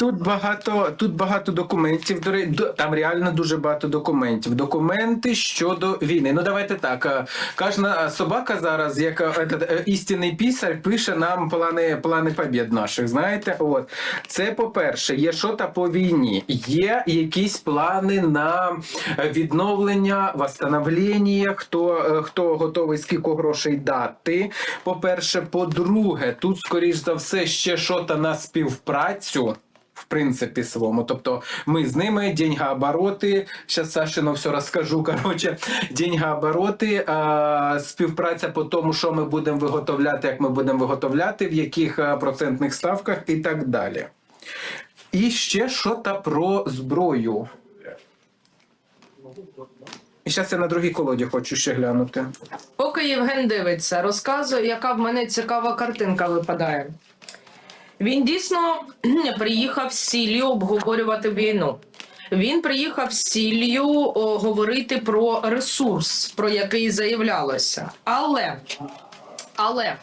Тут багато, тут багато документів. До Там реально дуже багато документів. Документи щодо війни. Ну давайте так. е, Кожна собака зараз, як е, е, істинний пісар, пише нам плани, плани побід наших. Знаєте, от це по-перше, є що та по війні. Є якісь плани на відновлення, восстановлення, хто, хто готовий скільки грошей дати. По-перше, по-друге, тут, скоріш за все, ще що та на співпрацю. В принципі, своєму. Тобто ми з ними деньгообороти. Зараз Сашину все розкажу. Коротше, деньгообороти, а, співпраця по тому, що ми будемо виготовляти, як ми будемо виготовляти, в яких процентних ставках і так далі. І ще що та про зброю. І зараз я на другій колоді хочу ще глянути. Поки Євген дивиться, розказує, яка в мене цікава картинка випадає. Він дійсно приїхав з ціллю обговорювати війну. Він приїхав з ціллю о, говорити про ресурс, про який заявлялося. Але, але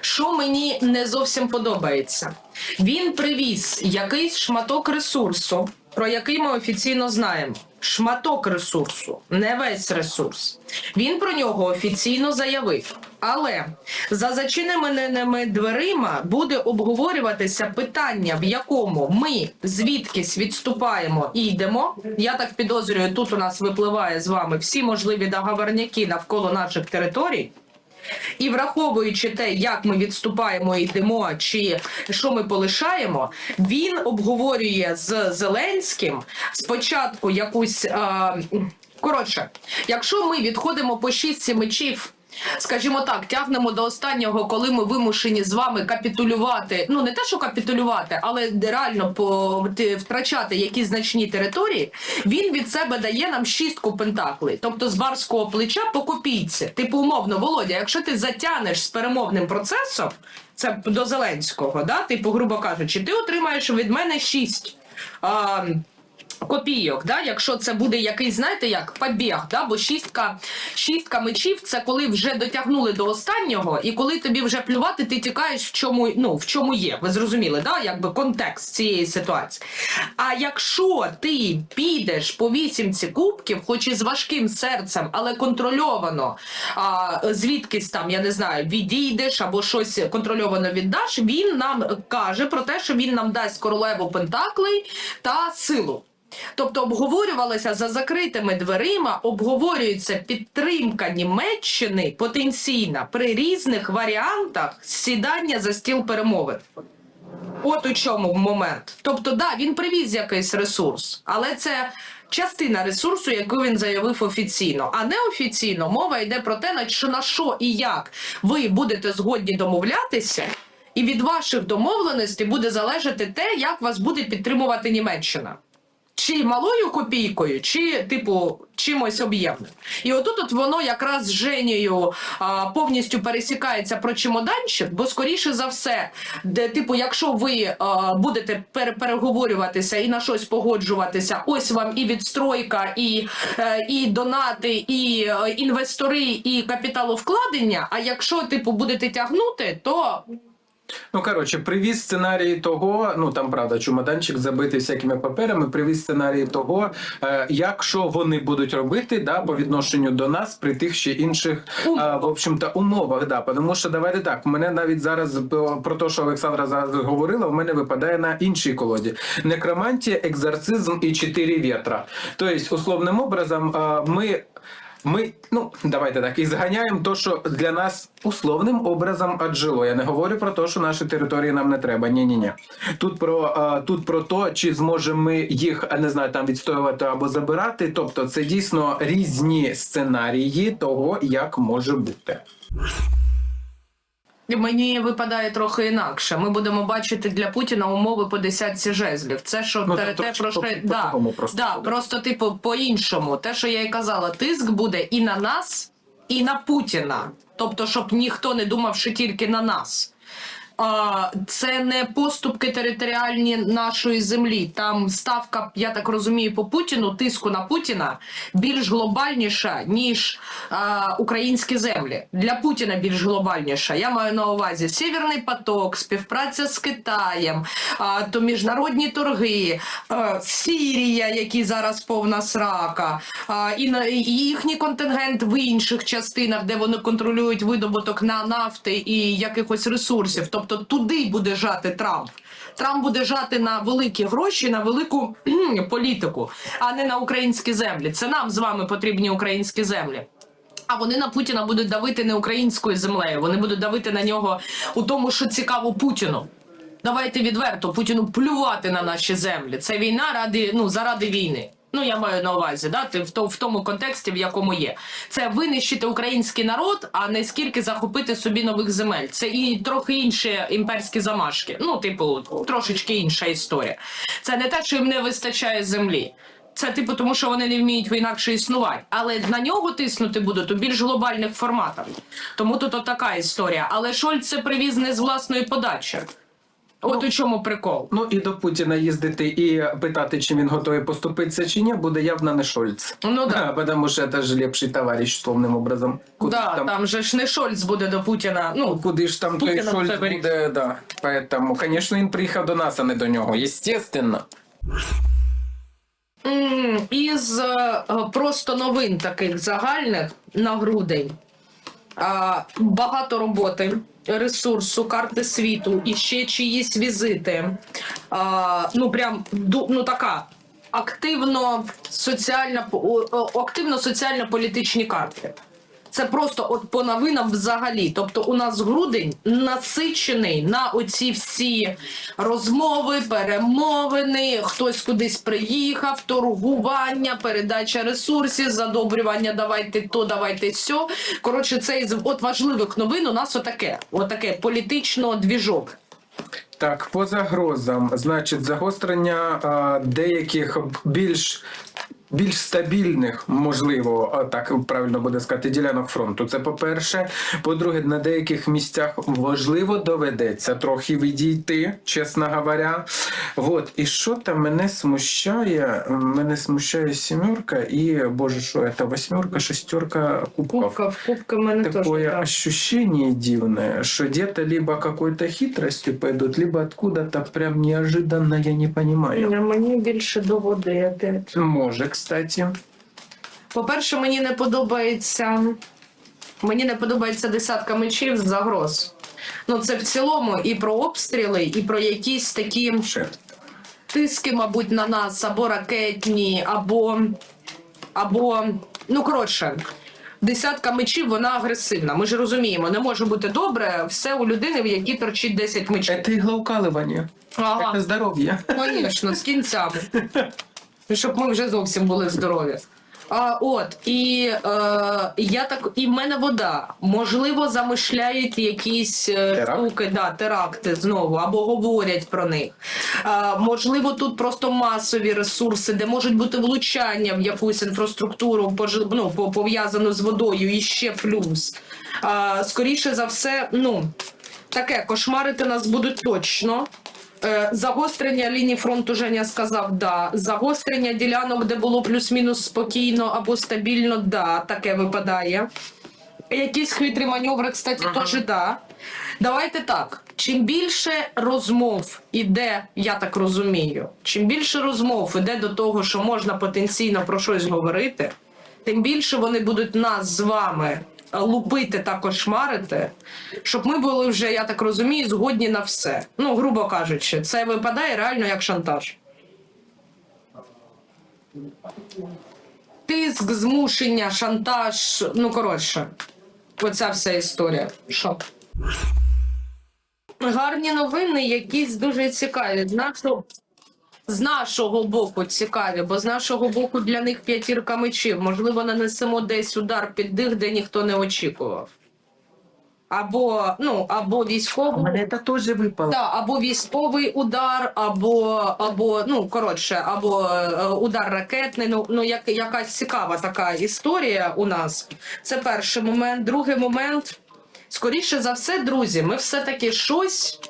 що мені не зовсім подобається, він привіз якийсь шматок ресурсу, про який ми офіційно знаємо. Шматок ресурсу, не весь ресурс. Він про нього офіційно заявив. Але за зачиненими дверима буде обговорюватися питання, в якому ми звідкись відступаємо і йдемо. Я так підозрюю, тут у нас випливає з вами всі можливі договорняки навколо наших територій. І враховуючи те, як ми відступаємо йдемо, чи що ми полишаємо, він обговорює з Зеленським спочатку якусь. Коротше, якщо ми відходимо по шістці мечів. Скажімо так, тягнемо до останнього, коли ми вимушені з вами капітулювати. Ну не те, що капітулювати, але реально по втрачати якісь значні території. Він від себе дає нам шістку пентаклей, тобто з барського плеча по копійці. Типу, умовно, Володя, якщо ти затягнеш з перемовним процесом, це до Зеленського, да? типу, грубо кажучи, ти отримаєш від мене шість. А, Копійок, да, якщо це буде якийсь, знаєте, як побіг, да, бо шістка, шістка мечів це коли вже дотягнули до останнього, і коли тобі вже плювати, ти тікаєш в чому, ну, в чому є. Ви зрозуміли, да, якби контекст цієї ситуації. А якщо ти підеш по вісімці кубків, хоч і з важким серцем, але контрольовано, а, звідкись там, я не знаю, відійдеш або щось контрольовано віддаш, він нам каже про те, що він нам дасть королеву пентаклей та силу. Тобто обговорювалося за закритими дверима, обговорюється підтримка Німеччини потенційна при різних варіантах сідання за стіл перемовин. От у чому момент. Тобто, да, він привіз якийсь ресурс, але це частина ресурсу, яку він заявив офіційно. А неофіційно мова йде про те, на що на що і як ви будете згодні домовлятися, і від ваших домовленостей буде залежати те, як вас буде підтримувати Німеччина. Чи малою копійкою, чи типу чимось об'ємним. І отут от воно якраз з Женєю а, повністю пересікається про чемоданчик, бо скоріше за все, де, типу, якщо ви а, будете пере- переговорюватися і на щось погоджуватися, ось вам і відстройка, і, е, і донати, і е, інвестори, і капіталовкладення. А якщо типу будете тягнути, то Ну, коротше, привіз сценарії того, ну там правда, чемоданчик забитий всякими паперами, привіз сценарії того, е, як що вони будуть робити да, по відношенню до нас при тих чи інших е, в общем-то, умовах. Да. Тому що давайте так, у мене навіть зараз про про те, що Олександра зараз говорила, в мене випадає на іншій колоді: некромантія, екзорцизм і чотири вітра. Тобто, условним образом, е, ми. Ми, ну давайте так, і зганяємо то, що для нас условним образом аджило. Я не говорю про те, що наші території нам не треба. Ні, ні, ні. Тут про а, тут про то, чи зможемо ми їх не знаю, там відстоювати або забирати. Тобто, це дійсно різні сценарії того, як може бути. Мені випадає трохи інакше. Ми будемо бачити для Путіна умови по десятці жезлів. Це що Ну, те, тобто, те про що по- да, просто да, просто типу по-іншому. Те, що я й казала, тиск буде і на нас, і на Путіна. Тобто, щоб ніхто не думав, що тільки на нас. Це не поступки територіальні нашої землі. Там ставка, я так розумію, по Путіну, тиску на Путіна більш глобальніша, ніж українські землі. Для Путіна більш глобальніша. Я маю на увазі Сєвєрний поток, співпраця з Китаєм, то міжнародні торги, Сірія, які зараз повна срака, і, їхній контингент в інших частинах, де вони контролюють видобуток на нафти і якихось ресурсів. Тобто туди буде жати Трамп. Трамп буде жати на великі гроші, на велику політику, а не на українські землі. Це нам з вами потрібні українські землі. А вони на Путіна будуть давити не українською землею. Вони будуть давити на нього у тому, що цікаво Путіну. Давайте відверто Путіну плювати на наші землі. Це війна ради ну заради війни. Ну я маю на увазі, да, в, то, в тому контексті, в якому є. Це винищити український народ, а не скільки захопити собі нових земель. Це і трохи інші імперські замашки. Ну, типу, трошечки інша історія. Це не те, що їм не вистачає землі. Це типу, тому що вони не вміють інакше існувати. Але на нього тиснути будуть у більш глобальних форматах. Тому тут отака історія. Але Шольц це привіз не з власної подачі. От у чому прикол. Ну і до Путіна їздити і питати, чи він готовий поступитися чи ні, буде явно не Шольц. Ну да. Потому що це ж лепший товариш, словним образом. Куди да, ж там... же ж не Шольц буде до Путіна. Ну, Куди ж там той Шольц буде, да. Поэтому, звісно, він приїхав до нас, а не до нього. Естественно. Із е, просто новин таких загальних на грудень. Багато роботи, ресурсу, карти світу і ще чиїсь візити. А, Ну, прям ну, така активно соціальна активно соціально-політичні карти. Це просто от по новинам взагалі. Тобто, у нас грудень насичений на оці всі розмови, перемовини, хтось кудись приїхав, торгування, передача ресурсів, задобрювання. Давайте то, давайте сьо. Коротше, це із от важливих новин у нас отаке, отаке політично двіжок. Так, по загрозам, значить, загострення а, деяких більш. Більш стабільних, можливо, так правильно буде сказати, ділянок фронту. Це по-перше. По-друге, на деяких місцях можливо доведеться трохи відійти, чесно говоря. Вот. І що там мене смущає? Мене смущає сімерка і, боже, що це восьмерка, шестерка кубків. Кубка в кубка мене. Такое так. ощущение дивное, что где-то либо какой-то хитростью пойдут, либо откуда-то прям неожиданно, я не понимаю. Мені більше до води опять. Може, кстати. По-перше, мені не подобається. Мені не подобається десятка мечів з загроз. Ну, це в цілому і про обстріли, і про якісь такі Ще. тиски, мабуть, на нас, або ракетні, або. або ну, коротше. Десятка мечів, вона агресивна. Ми ж розуміємо, не може бути добре все у людини, в якій торчить 10 мечів. Это иглоукалывание. Ага. Это здоровье. Звісно, з кінцями. Щоб ми вже зовсім були здорові. А, от, і е, я так, і в мене вода. Можливо, замишляють якісь е, штуки, да, теракти знову, або говорять про них. А, можливо, тут просто масові ресурси, де можуть бути влучання в якусь інфраструктуру, ну, пов'язану з водою, і ще плюс. А, скоріше за все, ну, таке, кошмарити нас будуть точно. Е, Загострення лінії фронту Женя сказав да. Загострення ділянок, де було плюс-мінус спокійно або стабільно, да, таке випадає. Якісь хитрі маневри, кстати, теж да. Давайте так. Чим більше розмов іде, я так розумію, чим більше розмов іде до того, що можна потенційно про щось говорити, тим більше вони будуть нас з вами лупити та кошмарити, щоб ми були вже, я так розумію, згодні на все. Ну, грубо кажучи, це випадає реально як шантаж. Тиск, змушення, шантаж, ну коротше, оця вся історія. Що? Гарні новини, якісь дуже цікаві. Нашого, з нашого боку цікаві, бо з нашого боку для них п'ятірка мечів. Можливо, нанесемо десь удар під дих, де ніхто не очікував. Або, ну, або військовий. Мене це теж випало. Так, або військовий удар, або, або ну коротше, або е, удар ракетний. Ну, ну як, якась цікава така історія у нас. Це перший момент. Другий момент скоріше за все, друзі, ми все-таки щось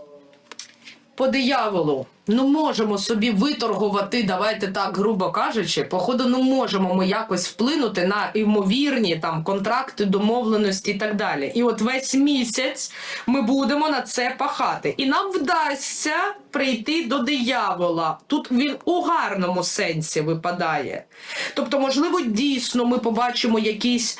по дияволу. Ну, можемо собі виторгувати, давайте так, грубо кажучи, походу, ну можемо ми якось вплинути на ймовірні там контракти, домовленості і так далі. І от весь місяць ми будемо на це пахати. І нам вдасться прийти до диявола. Тут він у гарному сенсі випадає. Тобто, можливо, дійсно ми побачимо якісь.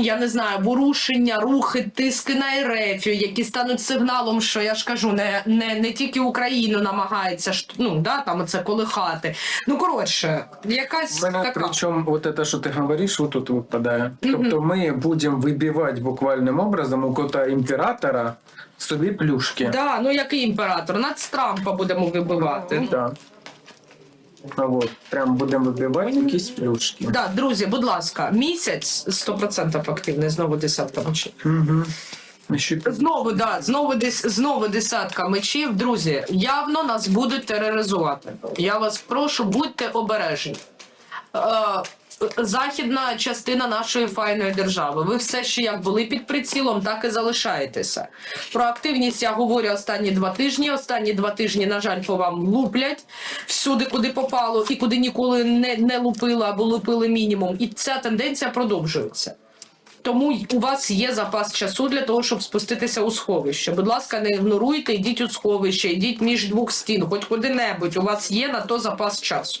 Я не знаю, ворушення, рухи, тиски на Ерефію, які стануть сигналом, що я ж кажу, не, не, не тільки Україну намагається ж, ну, да, там це колихати. Ну, коротше, якась У мене така. причому вот это, що ти говориш, вот тут випадає. Тобто ми будемо вибивати буквальним образом у кота імператора собі плюшки. Да, ну який імператор? Над Трампа будемо вибивати. Да. А от, прям будемо вибивати якісь плюшки. Да, друзі, будь ласка, місяць 100% активний, знову десятка мечів. Угу. Знову, да, знову дес, знову десятка мечів. Друзі, явно нас будуть тероризувати. Я вас прошу, будьте обережні. Е, західна частина нашої файної держави. Ви все ще як були під прицілом, так і залишаєтеся. Про активність я говорю останні два тижні. Останні два тижні, на жаль, по вам луплять всюди, куди попало, і куди ніколи не, не лупили або лупили мінімум. І ця тенденція продовжується. Тому у вас є запас часу для того, щоб спуститися у сховище. Будь ласка, не ігноруйте, йдіть у сховище, йдіть між двох стін, хоч куди-небудь. У вас є на то запас часу.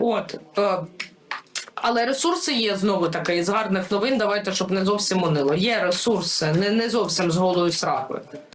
От. е, Але ресурси є знову таки із гарних новин. Давайте, щоб не зовсім унило. Є ресурси, не, не зовсім з голою сракою.